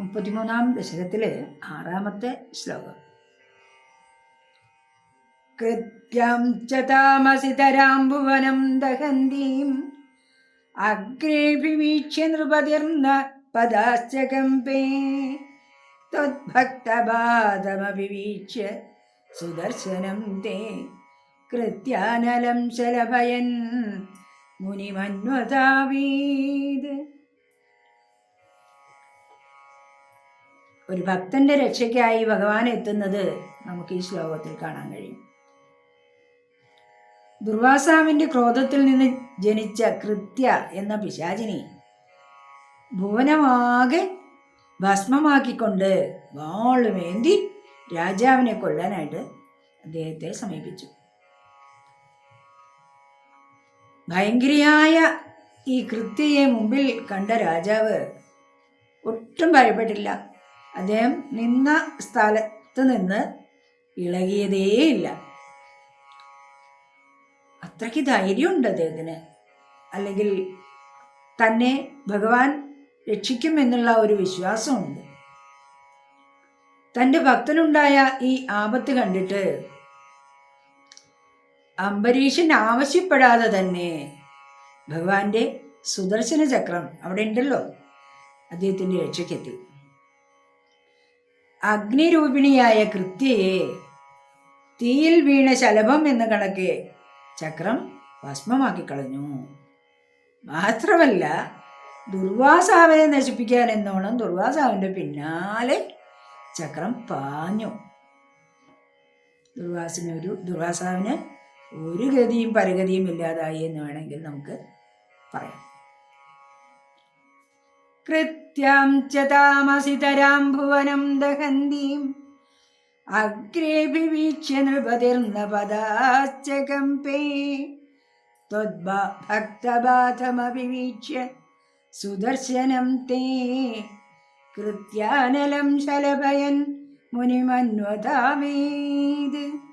മുപ്പത്തിമൂന്നാം ദശകത്തിലെ ആറാമത്തെ ശ്ലോകം. കൃത്യം ച താമസിതരാം ഭുവനം ദഹന്തീം. അഗ്രേഭിവീക്ഷ്യ നൃപതിർന്ന പദാശ്ച ത്വദ്ഭക്തപാദമഭിവീക്ഷ്യ സുദർശനം തേ. കൃത്യാനലം ശലഭയൻ മുനിമന്വതാവീത്. ഒരു ഭക്തന്റെ രക്ഷയ്ക്കായി ഭഗവാൻ എത്തുന്നത് നമുക്ക് ഈ ശ്ലോകത്തിൽ കാണാൻ കഴിയും. ദുർവാസാവിന്റെ ക്രോധത്തിൽ നിന്ന് ജനിച്ച കൃത്യ എന്ന പിശാചിനെ ഭുവനമാകെ ഭസ്മമാക്കിക്കൊണ്ട് വാളുമേന്തി രാജാവിനെ കൊല്ലാനായിട്ട് അദ്ദേഹത്തെ സമീപിച്ചു. ഭയങ്കരിയായ ഈ കൃത്യയെ മുമ്പിൽ കണ്ട രാജാവ് ഒട്ടും ഭയപ്പെട്ടില്ല. അദ്ദേഹം നിന്ന സ്ഥലത്ത് നിന്ന് ഇളകിയതേയില്ല. അത്രയ്ക്ക് ധൈര്യമുണ്ട് അദ്ദേഹത്തിന്. അല്ലെങ്കിൽ തന്നെ ഭഗവാൻ രക്ഷിക്കും എന്നുള്ള ഒരു വിശ്വാസമുണ്ട്. തന്റെ ഭക്തനുണ്ടായ ഈ ആപത്ത് കണ്ടിട്ട് അംബരീഷൻ ആവശ്യപ്പെടാതെ തന്നെ ഭഗവാന്റെ സുദർശന ചക്രം അവിടെ ഉണ്ടല്ലോ. അദ്ദേഹത്തിന്റെ രക്ഷയ്ക്കെത്തി. അഗ്നിരൂപിണിയായ കൃത്യയെ തീയിൽ വീണ ശലഭം എന്ന കണക്ക് ചക്രം ഭസ്മമാക്കി കളഞ്ഞു മാത്രമല്ല ദുർവാസാവിനെ നശിപ്പിക്കാൻ എന്നോണം ദുർവാസാവിന്റെ പിന്നാലെ ചക്രം പാഞ്ഞു. ദുർവാസിന് ഒരു ദുർവാസാവിന് ഒരു ഗതിയും പരഗതിയും ഇല്ലാതായി എന്ന് വേണമെങ്കിൽ നമുക്ക് പറയാം. കൃത്യം ച താമസിതരാം ഭുവനം ദഹന്തീം. അഗ്രേഭിവീക്ഷ്യ നൃപതിർന്ന പദാശ്ച കമ്പേ ഭക്തബാധമഭിവീക്ഷ്യ സുദർശനം തേ. കൃത്യാനലം ശലഭയൻ മുനിമന്വതാമേത്.